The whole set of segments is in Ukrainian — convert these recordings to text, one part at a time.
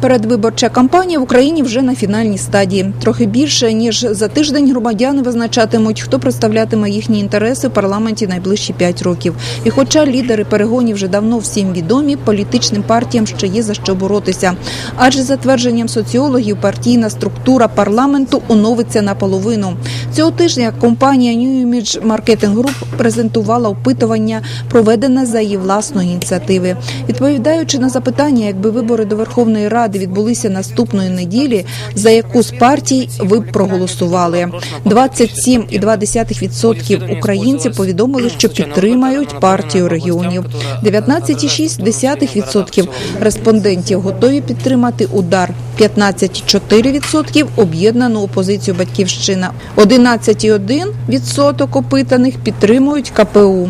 Передвиборча кампанія в Україні вже на фінальній стадії. Трохи більше ніж за тиждень громадяни визначатимуть, хто представлятиме їхні інтереси в парламенті найближчі п'ять років. І хоча лідери перегонів вже давно всім відомі, політичним партіям ще є за що боротися. Адже за твердженням соціологів, партійна структура парламенту оновиться наполовину. Цього тижня компанія New Image Marketing Group презентувала опитування, проведене за її власної ініціативи. Відповідаючи на запитання, якби вибори до Верховної Ради відбулися наступної неділі, за яку з партій ви б проголосували? 27,2% українців повідомили, що підтримають партію регіонів. 19,6% респондентів готові підтримати удар. 15,4% об'єднану опозицію Батьківщина. 11,1% опитаних підтримують КПУ.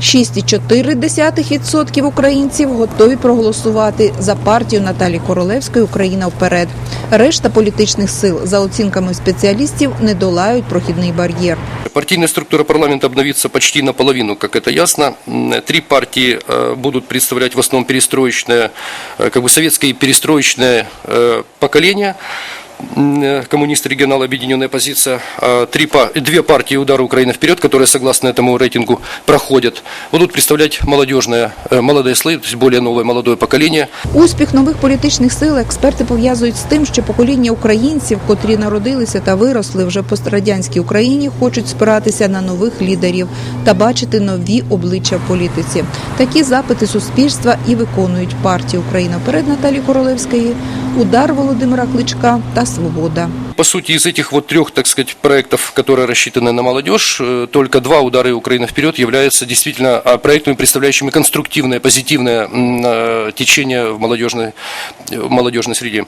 6,4% українців готові проголосувати за партію Наталі Королевської Україна вперед. Решта політичних сил, за оцінками спеціалістів, не долають прохідний бар'єр. Партийная структура парламента обновится почти наполовину, как это ясно. М, Три партии э, будут представлять в основном перестроечное, э, как бы советское перестроечное э, поколение. М, э, Коммунисты, регионалы, объединенная позиция. А Три, па- две партии «Удар Украина вперед», которые, согласно этому рейтингу, проходят, будут представлять молодежное, э, молодые слои, то есть более новое молодое поколение. Успіх нових політичних сил експерти пов'язують з тим, що покоління українців, котрі народилися та виросли вже в пострадянській Україні, хочуть спиратися на нових лідерів та бачити нові обличчя в політиці. Такі запити суспільства і виконують партії Україна вперед Наталі Королевської, удар Володимира Кличка та Свобода. По сути, из этих вот трех, так сказать, проектов, которые рассчитаны на молодежь, э, только два удара Украины вперед являются действительно а, проектами, представляющими конструктивное, позитивное м, э, течение в молодежной, в молодежной среде.